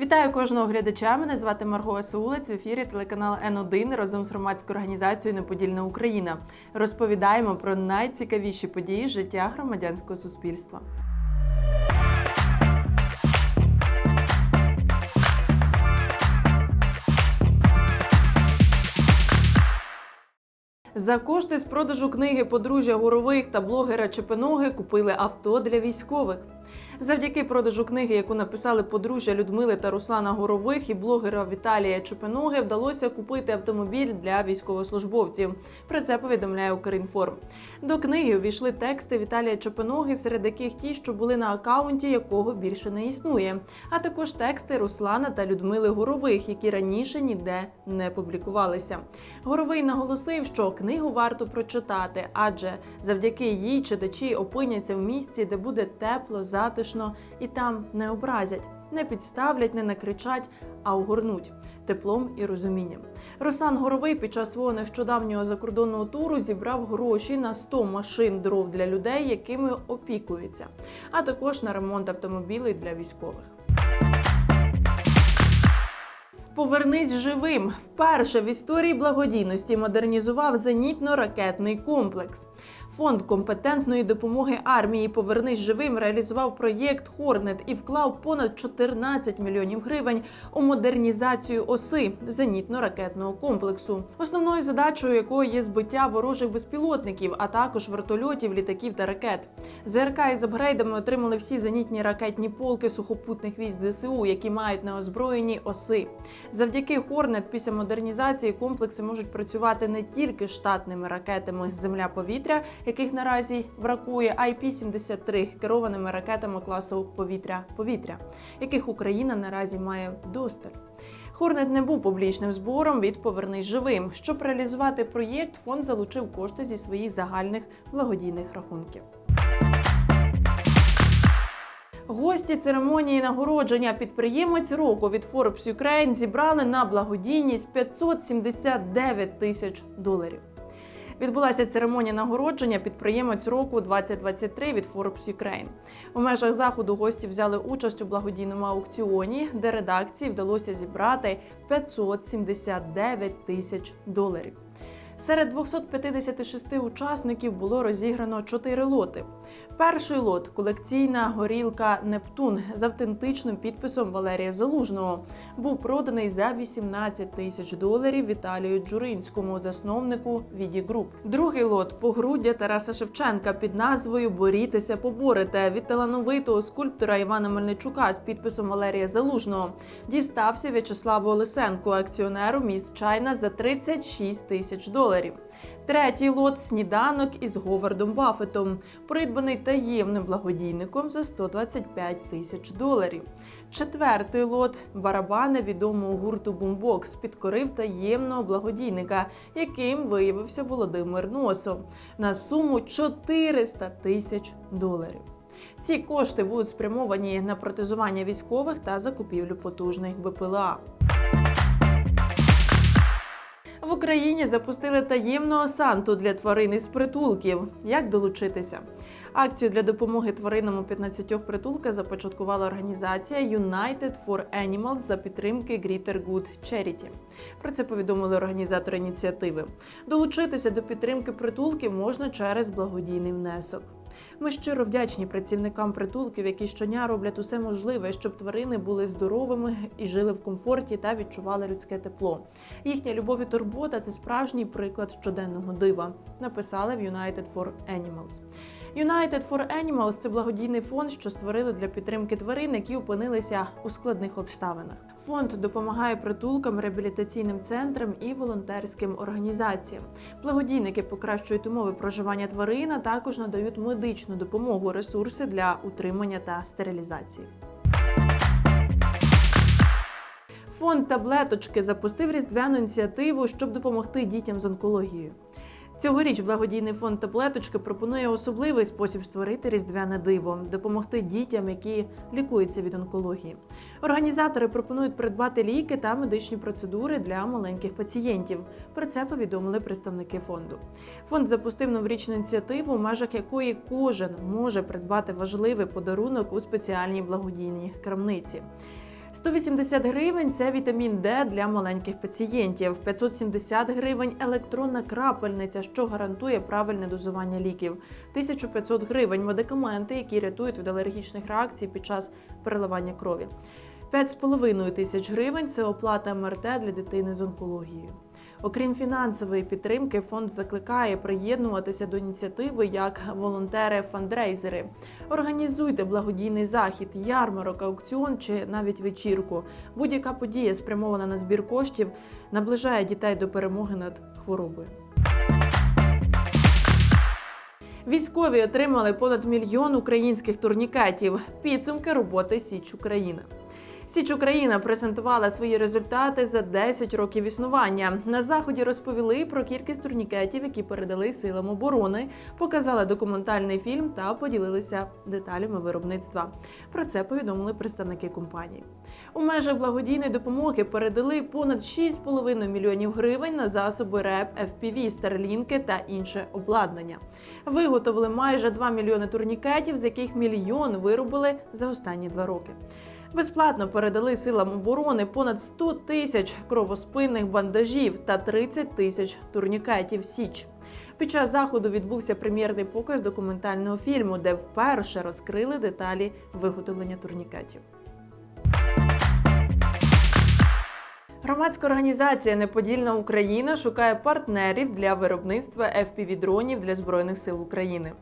Вітаю кожного глядача. Мене звати Марго Саулець в ефірі телеканал Н1 разом з громадською організацією Неподільна Україна. Розповідаємо про найцікавіші події життя громадянського суспільства. За кошти з продажу книги подружжя Гурових та блогера Чепеноги купили авто для військових. Завдяки продажу книги, яку написали подружжя Людмили та Руслана Горових і блогера Віталія Чепеноги, вдалося купити автомобіль для військовослужбовців. Про це повідомляє Укрінформ. До книги увійшли тексти Віталія Чепеноги, серед яких ті, що були на акаунті, якого більше не існує, а також тексти Руслана та Людмили Горових, які раніше ніде не публікувалися. Горовий наголосив, що книгу варто прочитати, адже завдяки їй читачі опиняться в місці, де буде тепло, затишно і там не образять, не підставлять, не накричать, а огорнуть теплом і розумінням. Руслан Горовий під час свого нещодавнього закордонного туру зібрав гроші на 100 машин дров для людей, якими опікується, а також на ремонт автомобілів для військових. Повернись живим. Вперше в історії благодійності модернізував зенітно-ракетний комплекс. Фонд компетентної допомоги армії Повернись живим реалізував проєкт Хорнет і вклав понад 14 мільйонів гривень у модернізацію оси зенітно-ракетного комплексу, основною задачею якої є збиття ворожих безпілотників, а також вертольотів, літаків та ракет. ЗРК із апгрейдами отримали всі зенітні ракетні полки сухопутних військ ЗСУ, які мають на озброєні оси. Завдяки Хорнет після модернізації комплекси можуть працювати не тільки штатними ракетами земля-повітря, яких наразі бракує, а й Пі-73 керованими ракетами класу повітря-повітря, яких Україна наразі має досталь. Хорнет не був публічним збором від Повернись живим. Щоб реалізувати проєкт, фонд залучив кошти зі своїх загальних благодійних рахунків. Гості церемонії нагородження підприємець року від Forbes Ukraine зібрали на благодійність 579 тисяч доларів. Відбулася церемонія нагородження підприємець року 2023 від Forbes Ukraine. У межах заходу гості взяли участь у благодійному аукціоні, де редакції вдалося зібрати 579 тисяч доларів. Серед 256 учасників було розіграно 4 лоти. Перший лот колекційна горілка Нептун з автентичним підписом Валерія Залужного був проданий за 18 тисяч доларів Віталію Джуринському, засновнику Віді Груп. Другий лот погруддя Тараса Шевченка під назвою Борітеся, поборете від талановитого скульптора Івана Мельничука з підписом Валерія Залужного дістався В'ячеславу Олесенку, акціонеру міст Чайна за 36 тисяч доларів. Третій лот сніданок із Говардом Баффетом, придбаний таємним благодійником за 125 тисяч доларів. Четвертий лот барабани відомого гурту Бумбокс підкорив таємного благодійника, яким виявився Володимир Носов на суму 400 тисяч доларів. Ці кошти будуть спрямовані на протезування військових та закупівлю потужних БПЛА. Україні запустили таємного санту для тварин із притулків. Як долучитися? Акцію для допомоги тваринам у 15 притулках започаткувала організація United for Animals за підтримки Greater Good Charity. Про це повідомили організатори ініціативи. Долучитися до підтримки притулків можна через благодійний внесок. Ми щиро вдячні працівникам притулків, які щодня роблять усе можливе, щоб тварини були здоровими і жили в комфорті та відчували людське тепло. Їхня любов і турбота це справжній приклад щоденного дива. Написали в United for Animals. United for Animals – це благодійний фонд, що створили для підтримки тварин, які опинилися у складних обставинах. Фонд допомагає притулкам, реабілітаційним центрам і волонтерським організаціям. Благодійники покращують умови проживання тварин, а також надають медичну допомогу, ресурси для утримання та стерилізації. Фонд таблеточки запустив різдвяну ініціативу, щоб допомогти дітям з онкологією. Цьогоріч благодійний фонд таблеточки пропонує особливий спосіб створити різдвяне диво, допомогти дітям, які лікуються від онкології. Організатори пропонують придбати ліки та медичні процедури для маленьких пацієнтів. Про це повідомили представники фонду. Фонд запустив новорічну ініціативу, в межах якої кожен може придбати важливий подарунок у спеціальній благодійній крамниці. 180 гривень це вітамін Д для маленьких пацієнтів. 570 гривень електронна крапельниця, що гарантує правильне дозування ліків. 1500 гривень медикаменти, які рятують від алергічних реакцій під час переливання крові. 5,5 тисяч гривень це оплата МРТ для дитини з онкологією. Окрім фінансової підтримки, фонд закликає приєднуватися до ініціативи як волонтери-фандрейзери. Організуйте благодійний захід, ярмарок, аукціон чи навіть вечірку. Будь-яка подія, спрямована на збір коштів, наближає дітей до перемоги над хворобою. Військові отримали понад мільйон українських турнікетів. Підсумки роботи Січ Україна. Січ Україна презентувала свої результати за 10 років існування. На заході розповіли про кількість турнікетів, які передали силам оборони, показали документальний фільм та поділилися деталями виробництва. Про це повідомили представники компанії. У межах благодійної допомоги передали понад 6,5 мільйонів гривень на засоби РЕП, FPV, старлінки та інше обладнання. Виготовили майже 2 мільйони турнікетів, з яких мільйон виробили за останні два роки. Безплатно передали силам оборони понад 100 тисяч кровоспинних бандажів та 30 тисяч турнікетів Січ. Під час заходу відбувся прем'єрний показ документального фільму, де вперше розкрили деталі виготовлення турнікетів. Громадська організація Неподільна Україна шукає партнерів для виробництва FPV-дронів для збройних сил України.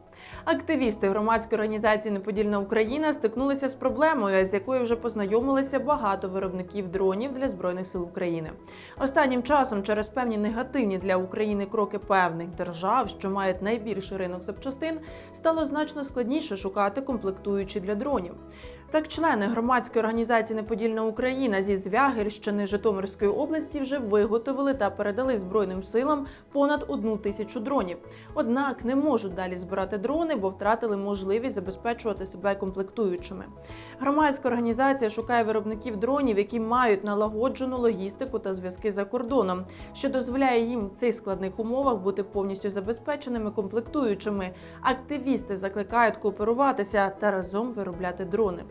Активісти громадської організації Неподільна Україна стикнулися з проблемою, з якою вже познайомилися багато виробників дронів для збройних сил України. Останнім часом, через певні негативні для України кроки певних держав, що мають найбільший ринок запчастин, стало значно складніше шукати комплектуючі для дронів. Так, члени громадської організації Неподільна Україна зі Звягельщини Житомирської області вже виготовили та передали збройним силам понад одну тисячу дронів. Однак не можуть далі збирати дрони, бо втратили можливість забезпечувати себе комплектуючими. Громадська організація шукає виробників дронів, які мають налагоджену логістику та зв'язки за кордоном, що дозволяє їм в цих складних умовах бути повністю забезпеченими комплектуючими. Активісти закликають кооперуватися та разом виробляти дрони.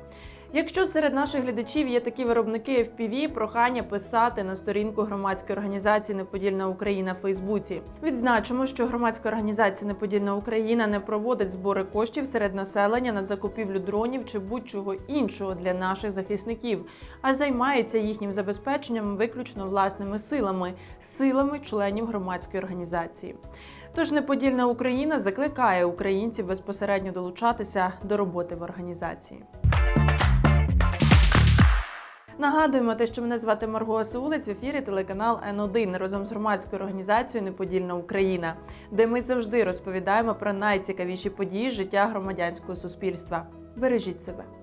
Якщо серед наших глядачів є такі виробники FPV, прохання писати на сторінку громадської організації Неподільна Україна в Фейсбуці. Відзначимо, що громадська організація Неподільна Україна не проводить збори коштів серед населення на закупівлю дронів чи будь-чого іншого для наших захисників, а займається їхнім забезпеченням виключно власними силами, силами членів громадської організації. Тож Неподільна Україна закликає українців безпосередньо долучатися до роботи в організації. Нагадуємо те, що мене звати Марго Саулець в ефірі телеканал Н1 разом з громадською організацією Неподільна Україна, де ми завжди розповідаємо про найцікавіші події життя громадянського суспільства. Бережіть себе.